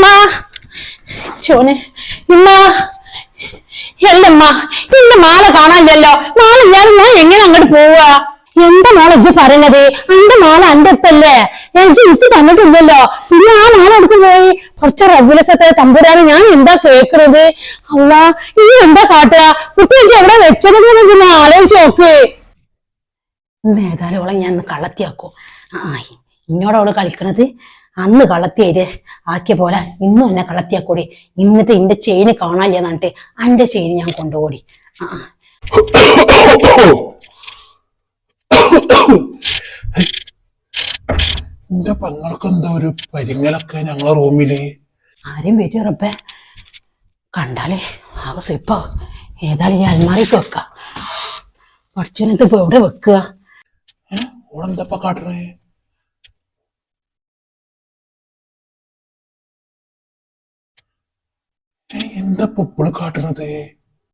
ഇമ്മ ചോനെ ഇമ്മ എല്ലമ്മ ഇന്ന് കാണാനില്ലല്ലോ. മാല ഇല്ലാതെ ഞാൻ എങ്ങനെ അങ്ങോട്ട് പോവാ? എന്താ മോളെ ഇജ്ജ് പറയണത്? അന്റെ മാല അന്റെ അടുത്തല്ലേ? ഇജ്ജ് എനിക്ക് തന്നിട്ടില്ലല്ലോ. പിന്നെ ആ മാല എടുക്ക് പോയി? കുറച്ച് റബുലസത്തെ തമ്പുരാന് ഞാൻ എന്താ കേക്കണത്? അല്ല ഇനി എന്താ കാട്ടുക? കുട്ടി ഇജ്ജ് എവിടെ വെച്ചതെന്ന് ആലോചിച്ച് നോക്ക്. ഏതായാലും ഓളെ ഞാൻ കള്ളത്തിയാക്കോ. ആയി. ഇന്നോട് അവൾ കളിക്കണത് അന്ന് കള്ളത്തിയായത് ആക്കിയ പോലെ ഇന്നും എന്നെ കള്ളത്തിയാക്കൂടി. എന്നിട്ട് എന്റെ ചെയിന് കാണാനില്ല എന്നിട്ട് അന്റെ ചെയിന് ഞാൻ കൊണ്ടുപോടി. ആ. എന്റെ പങ്ങൾക്ക് എന്താ ഒരു പരിങ്ങലൊക്കെ ഞങ്ങളെ റൂമിൽ. ആരും വരും റബ്ബേ. കണ്ടാലേ ആകെ സ്വയിപ്പോ ഏതായാലും ഈ അൽമാറിക്ക് വെക്കാം. പഠിച്ചതിനകത്ത് ഇപ്പൊ എവിടെ വെക്കുക? ഓളെന്താ കാട്ടണേ? ഏ, എന്താ ഇപ്പൊ ഇപ്പൾ കാട്ടണത്